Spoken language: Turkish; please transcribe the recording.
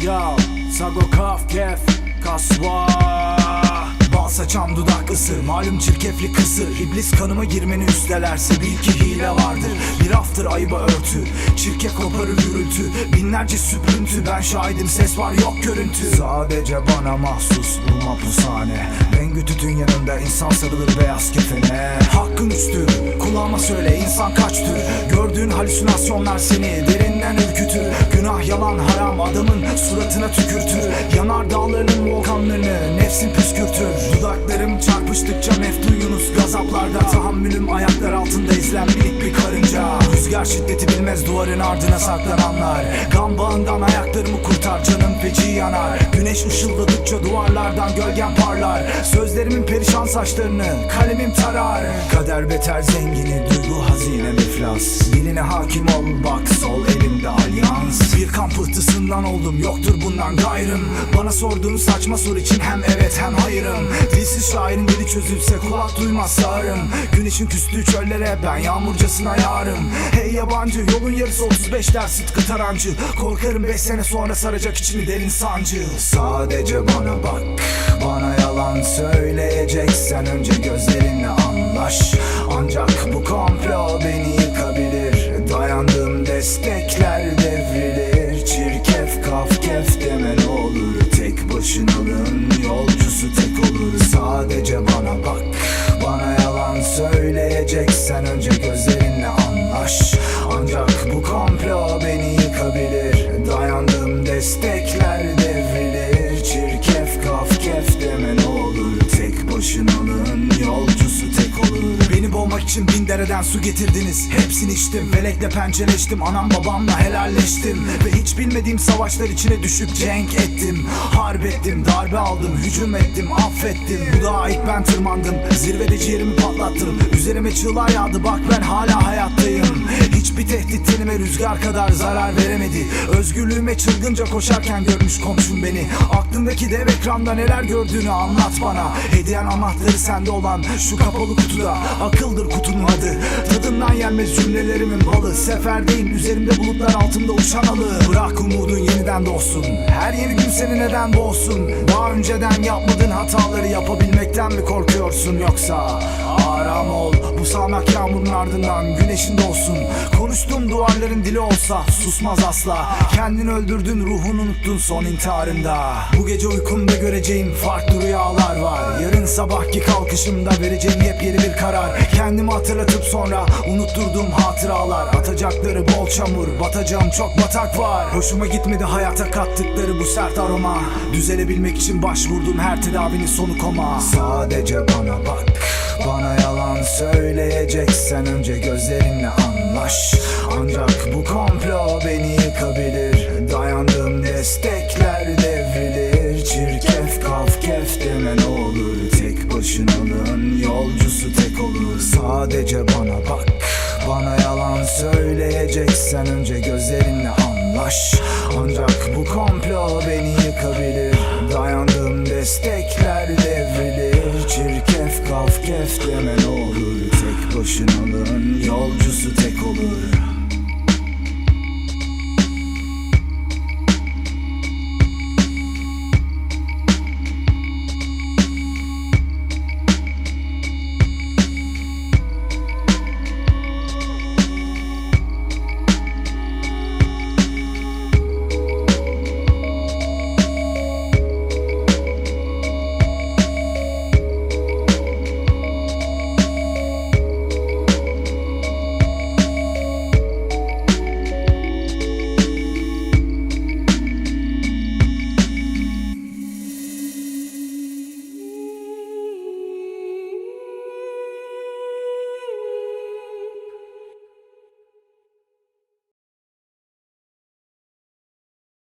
Yo, ça go cough, kaswa. Saçan dudak ısır. Malum çirkefli kısır. İblis kanıma girmeni üstelerse Bil ki hile vardır. Bir aftır ayıba örtü. Çirke koparır gürültü. Binlerce süprüntü Ben şahidim ses var yok görüntü. Sadece bana mahsus bu mapushane Bengü tütün yanında insan sarılır beyaz kefene. Hakkın üstü. Kulağıma söyle insan kaç tür Gördüğün halüsinasyonlar seni derinden ürkütür. Günah yalan haram adamın suratına tükürtür. Yanar dağlarının volkanlarını nefsin püskürtür şiddeti bilmez duvarın ardına saklananlar Gam bağından ayaklarımı kurtar canım feci yanar Güneş ışıldadıkça duvarlardan gölgen parlar. Sözlerimin perişan saçlarını kalemim tarar. Kader beter zengini duygu hazine iflas Diline hakim ol bak sol elimde alyans. Bir kan pıhtısından oldum yoktur bundan gayrım. Bana sorduğun saçma soru için hem evet hem hayırım. Dilsiz şairin dili çözülse kulak duymaz sağırım Güneşin küstüğü çöllere ben yağmurcasına yarım. Hey yabancı yolun yarısı 35 der sıtkı tarancı. Korkarım 5 sene sonra saracak içimi derin sancı Sadece bana bak. Bana yalan söyleyeceksen önce gözlerinle anlaş. Ancak bu komplo beni Tek başınalığın yolcusu tek olur. Beni boğmak için bin dereden su getirdiniz. Hepsini içtim felekle pençeleştim Anam babamla helalleştim. Ve hiç bilmediğim savaşlar içine düşüp cenk ettim. Harp ettim darbe aldım hücum ettim affettim. Bu dağa ilk ben tırmandım. Zirvede ciğerimi patlattım. Üzerime çığlar yağdı. Bak ben hala hayattayım Hiçbir tehdit tenime rüzgar kadar zarar veremedi. Özgürlüğüme çılgınca koşarken görmüş komşum beni. Aklındaki dev ekranda neler gördüğünü anlat bana. Hediyen anahtarı sende olan şu kapalı kutuda. Akıldır kutunun adı. Tadından yenmez cümlelerimin balı. Seferdeyim üzerimde bulutlar altında uçan alı. Bırak umudun yeniden doğsun. Her yeni gün seni neden boğsun? Daha önceden yapmadığın hataları yapabilmekten mi korkuyorsun yoksa sağanak yağmurun ardından güneşin doğsun. Konuştuğum duvarların dili olsa susmaz asla. Kendini öldürdün ruhunu unuttun son intiharında. Bu gece uykumda göreceğim farklı rüyalar var. Yarın sabahki kalkışımda vereceğim yepyeni bir karar. Kendimi hatırlatıp sonra unutturduğum hatıralar. Atacakları bol çamur batacağım çok batak var. Hoşuma gitmedi hayata kattıkları bu sert aroma. Düzelebilmek için başvurduğum her tedavinin sonu koma. Sadece bana bak bana yalan söyleyeceksen önce gözlerinle anlaş. Ancak bu komplo beni yıkabilir. Dayandığım destekler devrilir. Çirkef kaf kef deme ne olur. Tek başınalığın yolcusu tek olur. Sadece bana bak. Bana yalan söyleyeceksen önce gözlerinle anlaş. Ancak bu komplo beni yıkabilir. Dayandığım Çirkef kaf kef deme ne olur. Tek başınalığın yolcusu tek olur